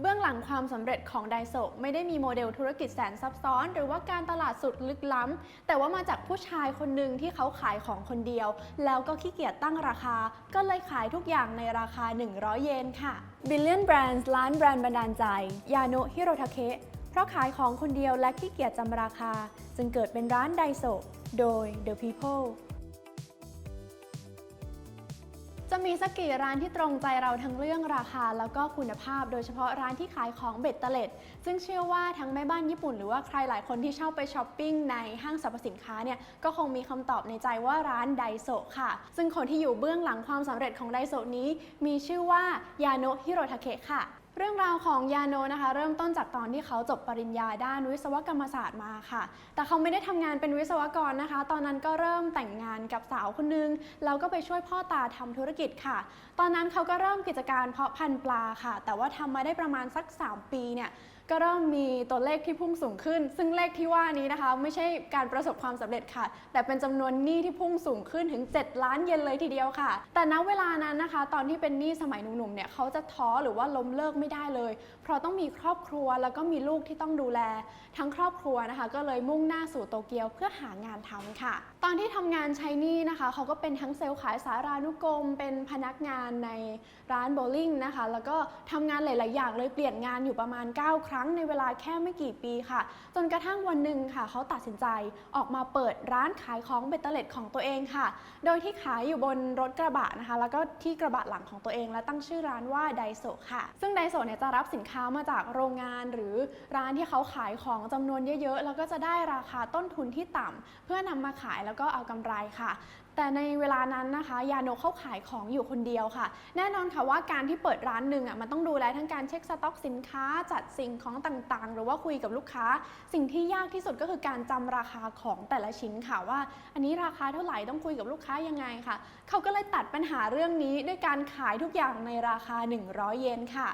เบื้องหลังความสำเร็จของไดโซไม่ได้มีโมเดลธุรกิจแสนซับซ้อน หรือว่าการตลาดสุดลึกล้ำ แต่ว่ามาจากผู้ชายคนหนึ่งที่เขาขายของคนเดียว แล้วก็ขี้เกียจตั้งราคา ก็เลยขายทุกอย่างในราคา 100 เยนค่ะ Billion Brands ล้านแบรนด์บันดาลใจ ยาโนะฮิโรทาเคะเพราะขายของคนเดียวและขี้เกียจจำราคา จึงเกิดเป็นร้านไดโซโดย The People จะมีสักกี่ร้านที่ตรงใจเราทั้งเรื่องราคาแล้วก็คุณภาพ โดยเฉพาะร้านที่ขายของเบ็ดเตล็ด ซึ่งเชื่อว่าทั้งแม่บ้านญี่ปุ่นหรือว่าใครหลายคนที่ชอบไปช้อปปิ้งในห้างสรรพสินค้าเนี่ยก็คงมีคำตอบในใจว่าร้านไดโซะค่ะ ซึ่งคนที่อยู่เบื้องหลังความสำเร็จของไดโซะนี้ มีชื่อว่ายาโนะฮิโรทาเคะค่ะ เรื่องราวของยาโนนะคะ เริ่มต้นจากตอนที่เขาจบปริญญาด้านวิศวกรรมศาสตร์มาค่ะ แต่เขาไม่ได้ทำงานเป็นวิศวกรนะคะ ตอนนั้นก็เริ่มแต่งงานกับสาวคนนึงแล้วก็ไปช่วยพ่อตาทำธุรกิจค่ะ ตอนนั้นเขาก็เริ่มกิจการเพาะพันธุ์ปลาค่ะ แต่ว่าทำมาได้ประมาณสัก 3 ปีเนี่ย ก็เริ่มมีตัวเลขที่พุ่งสูงขึ้น ซึ่งเลขที่ว่านี้นะคะ ไม่ใช่การประสบความสำเร็จค่ะ แต่เป็นจำนวนหนี้ที่พุ่งสูงขึ้นถึง 7 ล้านเยนเลยทีเดียวค่ะ แต่ณเวลานั้นนะคะ ตอนที่เป็นหนี้สมัยหนุ่มๆเนี่ยเขาจะท้อหรือว่าล้มเลิกไม่ได้เลย เพราะต้องมีครอบครัวแล้วก็มีลูกที่ต้องดูแล ทั้งครอบครัวนะคะ ก็เลยมุ่งหน้าสู่โตเกียวเพื่อหางานทำค่ะ ตอนที่ทำงานใช้หนี้นะคะเขาก็เป็นทั้งเซลล์ขายสารานุกรม เป็นพนักงานในร้านโบลิ่งนะคะแล้วก็ทำงานหลาย ๆ อย่างเลยเปลี่ยนงานอยู่ประมาณ 9 ครั้งในเวลาแค่ไม่กี่ปีค่ะ จนกระทั่งวันหนึ่งค่ะเขาตัดสินใจออกมาเปิดร้านขายของเบตเตอร์เล็ดของตัวเองค่ะ โดยที่ขายอยู่บนรถกระบะนะคะ แล้วก็ที่กระบะหลังของตัวเอง และตั้งชื่อร้านว่าไดโซค่ะ ซึ่งไดโซเนี่ยจะรับสินค้ามาจากโรงงาน หรือร้านที่เขาขายของจำนวนเยอะๆ แล้วก็จะได้ราคาต้นทุนที่ต่ำเพื่อนำมาขายแล้วก็เอากำไรค่ะ แต่ในเวลานั้นนะคะ ยาโนเขาขายของอยู่คนเดียวค่ะ แน่นอนค่ะว่าการที่เปิดร้านหนึ่งอะมันต้องดูแลทั้งการเช็คสต็อกสินค้าจัดสิ่งของต่างๆ หรือว่าคุยกับลูกค้า สิ่งที่ยากที่สุดก็คือการจำราคาของแต่ละชิ้นค่ะว่า อันนี้ราคาเท่าไหร่ต้องคุยกับลูกค้ายังไงค่ะ เขาก็เลยตัดปัญหาเรื่องนี้ด้วยการขายทุกอย่างในราคา 100 เยนค่ะ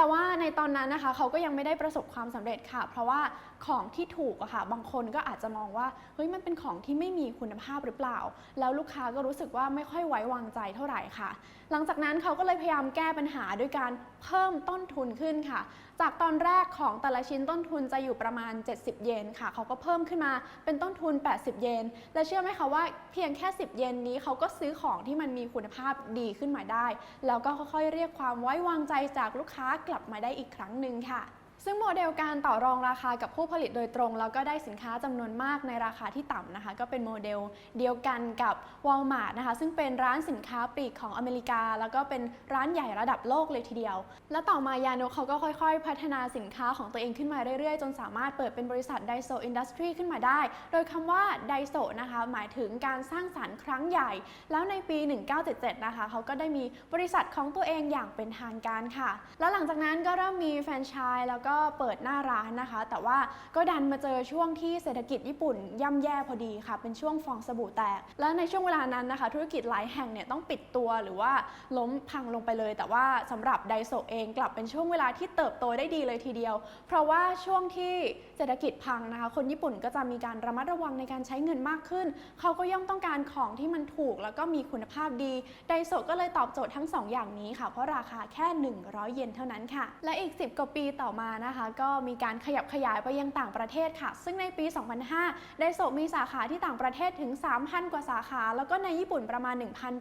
แต่ว่าในตอนนั้นนะคะเขาก็ยังไม่ได้ประสบความสำเร็จค่ะ เพราะว่าของที่ถูกอะค่ะ บางคนก็อาจจะมองว่าเฮ้ยมันเป็นของที่ไม่มีคุณภาพหรือเปล่า แล้วลูกค้าก็รู้สึกว่าไม่ค่อยไว้วางใจเท่าไหร่ค่ะ หลังจากนั้นเขาก็เลยพยายามแก้ปัญหาด้วยการเพิ่มต้นทุนขึ้นค่ะ จากตอนแรกของแต่ละชิ้นต้นทุนจะอยู่ประมาณ 70 เยนค่ะเขาก็เพิ่มขึ้นมาเป็นต้นทุน 80 เยน และเชื่อไหมคะว่าเพียงแค่ 10 เยนนี้เขาก็ซื้อของที่มันมีคุณภาพดีขึ้นมาได้ แล้วก็ค่อยๆเรียกความไว้วางใจจากลูกค้ากลับมาได้อีกครั้งหนึ่งค่ะ ซึ่งโมเดลการต่อรองราคากับผู้ผลิตโดยตรง แล้วก็ได้สินค้าจำนวนมากในราคาที่ต่ำนะคะ ก็เป็นโมเดลเดียวกันกับ Walmart นะคะ ซึ่งเป็นร้านสินค้าปลีกของอเมริกา แล้วก็เป็นร้านใหญ่ระดับโลกเลยทีเดียว และต่อมายาโนะเขาก็ค่อยๆ พัฒนาสินค้าของตัวเองขึ้นมาเรื่อยๆ จนสามารถเปิดเป็นบริษัท Daiso Industry ขึ้นมาได้ โดยคำว่า Daiso นะคะหมายถึงการสร้างสรรค์ครั้งใหญ่ แล้วในปี 1977 นะคะเขาก็ได้มีบริษัทของตัวเองอย่างเป็นทางการค่ะ แล้วหลังจากนั้นก็เริ่มมีแฟรนไชส์แล้วก็็เปิดหน้าร้านนะคะ แต่ว่าก็ดันมาเจอช่วงที่เศรษฐกิจญี่ปุ่นย่ำแย่พอดีค่ะ เป็นช่วงฟองสบู่แตก และในช่วงเวลานั้นนะคะ ธุรกิจหลายแห่งเนี่ยต้องปิดตัวหรือว่าล้มพังลงไปเลย แต่ว่าสำหรับไดโซเองกลับเป็นช่วงเวลาที่เติบโตได้ดีเลยทีเดียว เพราะว่าช่วงที่เศรษฐกิจพังนะคะ คนญี่ปุ่นก็จะมีการระมัดระวังในการใช้เงินมากขึ้น เขาก็ย่อมต้องการของที่มันถูกแล้วก็มีคุณภาพดี ไดโซก็เลยตอบโจทย์ทั้ง 2 อย่างนี้ค่ะ เพราะราคาแค่ 100 เยนเท่านั้นค่ะ และอีก 10 กว่าปีต่อมานะคะ ก็มีการขยับขยายไปยังต่างประเทศค่ะ ซึ่งในปี 2005 ไดโซมีสาขาที่ต่างประเทศถึง 3,000 กว่าสาขา แล้วก็ในญี่ปุ่นประมาณ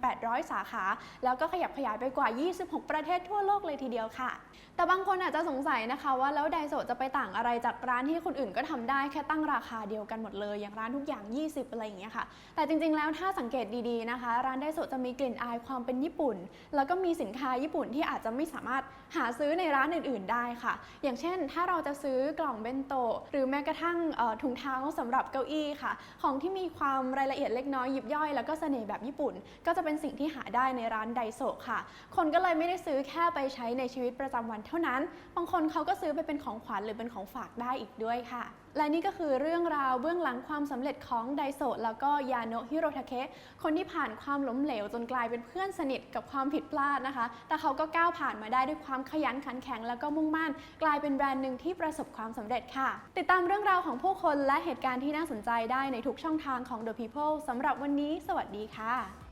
1,800 สาขา แล้วก็ขยับขยายไปกว่า 26 ประเทศทั่วโลกเลยทีเดียวค่ะ แต่บางคนอาจจะสงสัยนะคะว่าแล้วไดโซจะไปต่างอะไรจากร้านที่คนอื่นก็ทำได้แค่ตั้งราคาเดียวกันหมดเลย อย่างร้านทุกอย่าง 20 อะไรอย่างเงี้ยค่ะ แต่จริงๆ แล้วถ้าสังเกตดีๆนะคะ ร้านไดโซจะมีกลิ่นอายความเป็นญี่ปุ่น แล้วก็มีสินค้าญี่ปุ่นที่อาจจะไม่สามารถหาซื้อในร้านอื่นๆ ได้ค่ะ อย่างเช่นถ้าเราจะซื้อกล่องเบนโตะหรือแม้กระทั่งถุงเท้าสำหรับเก้าอี้ค่ะ ของที่มีความรายละเอียดเล็กน้อยยิบย่อย แล้วก็เสน่ห์แบบญี่ปุ่น ก็จะเป็นสิ่งที่หาได้ในร้านไดโซค่ะ คนก็เลยไม่ได้ซื้อแค่ไปใช้ในชีวิตประจำวันเท่านั้น บางคนเขาก็ซื้อไปเป็นของขวัญหรือเป็นของฝากได้อีกด้วยค่ะ และนี่ก็คือเรื่องราวเบื้องหลังความสำเร็จของไดโซะแล้วก็ยาโนะฮิโรทาเคะคนที่ผ่านความล้มเหลวจนกลายเป็นเพื่อนสนิทกับความผิดพลาดนะคะ แต่เขาก็ก้าวผ่านมาได้ด้วยความขยันขันแข็งแล้วก็มุ่งมั่นกลายเป็นแบรนด์หนึ่งที่ประสบความสำเร็จค่ะ ติดตามเรื่องราวของผู้คนและเหตุการณ์ที่น่าสนใจได้ในทุกช่องทางของ The People สำหรับวันนี้ สวัสดีค่ะ